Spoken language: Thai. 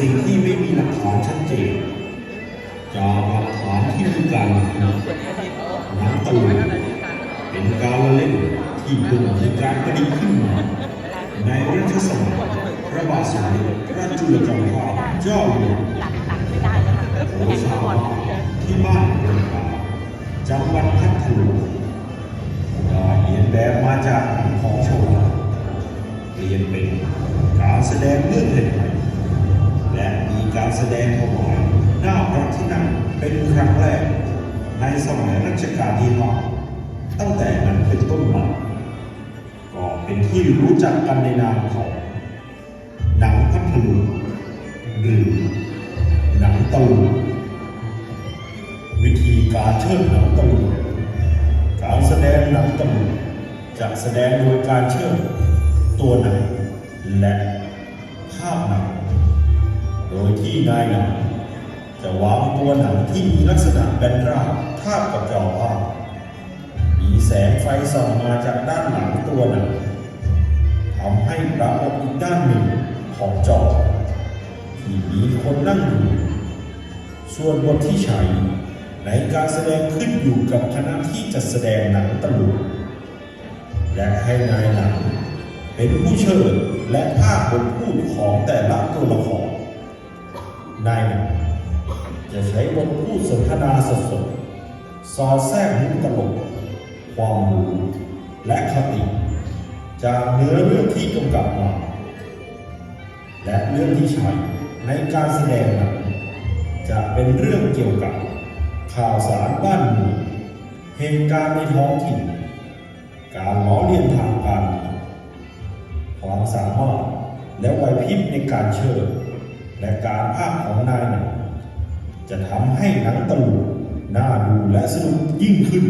สิ่งที่ไม่มีหลักฐานชัดเจนจากหลักฐานที่มีการหนังตะลุยเป็นการละเล่นที่เพิ่งมีการประดิษฐ์ขึ้นมาในรัชสมัยพระบาทสมเด็จพระจุลจอมเกล้าเจ้าอยู่หัวโอชาวที่บ้านเรือนป่าจังหวัดพัทลุงได้เรียนแบบมาจากของโชว์เปลี่ยนเป็นการแสดงเรื่องเล่น แสดงถวายหน้าพระที่นั่งเป็นครั้งแรก ในสมัยรัชกาลที่ห้าตั้งแต่นั้นเป็นต้นมาก็เป็นที่รู้จักกันในนามของหนังพัทลุงหรือหนังตะลุงวิธีการเชิดหนังตะลุงการแสดงหนังตะลุงจะแสดงโดยการเชิดตัวหนังและภาพหนัง โดยที่นายหนังจะวางตัวหนังที่มีลักษณะแบนราบทาบกับจอภาพมีแสงไฟส่องมาจากด้านหลังตัวหนังทำให้ปรากฏอีกด้านหนึ่งของจอ ที่มีคนนั่งอยู่ ส่วนบทที่ใช้ในการแสดงขึ้นอยู่กับคณะที่จะแสดงหนังตลุกและให้นายหนังเป็นผู้เชิญและภาคบทพูดของแต่ละตัวละ ครนายหนังจะใช้บทพูดสนทนาสดๆสอดแทรกมุกตลก ความรู้และคติ จากเนื้อเรื่องที่กำกับมา และเรื่องที่ใช้ในการแสดงนั้นจะเป็นเรื่องเกี่ยวกับ ข่าวสารบ้านเมืองเหตุการณ์ในท้องถิ่น การล้อเลียนทางการความสามารถและไหวพริบในการเชิด และการภาคของนายหนังจะทำให้หนังตลุงน่าดูและสนุกยิ่งขึ้น